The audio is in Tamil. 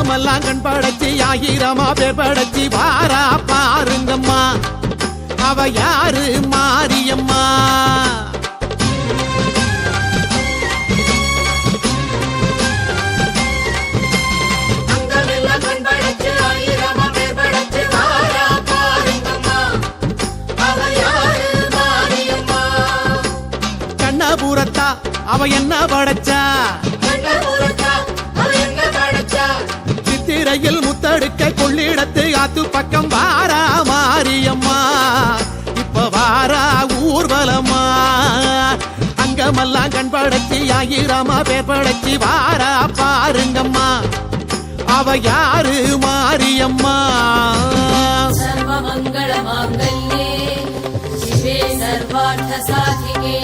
அங்கமெல்லாம் கண் படைச்சி ஆயிரமா பேர் படைச்சி வாரா பாருங்கம்மா. அவ யாரு? மாரியம்மா. அங்கமெல்லாம் கண் படைச்சு கொள்ளிடையில் முத்தடுக்க கொள்ளிடத்து ஆத்து பக்கம் வாரா மாரியம்மா. இப்ப வாரா ஊர்வலமா அங்கமெல்லாம் கண் படைச்சி ஆயிரமா பேர் படைச்சி வாரா பாருங்கம்மா. அவ யாரு மாரியம்மா? சர்வமங்கள மாங்கல்யே சர்வார்த்த சாதிகே.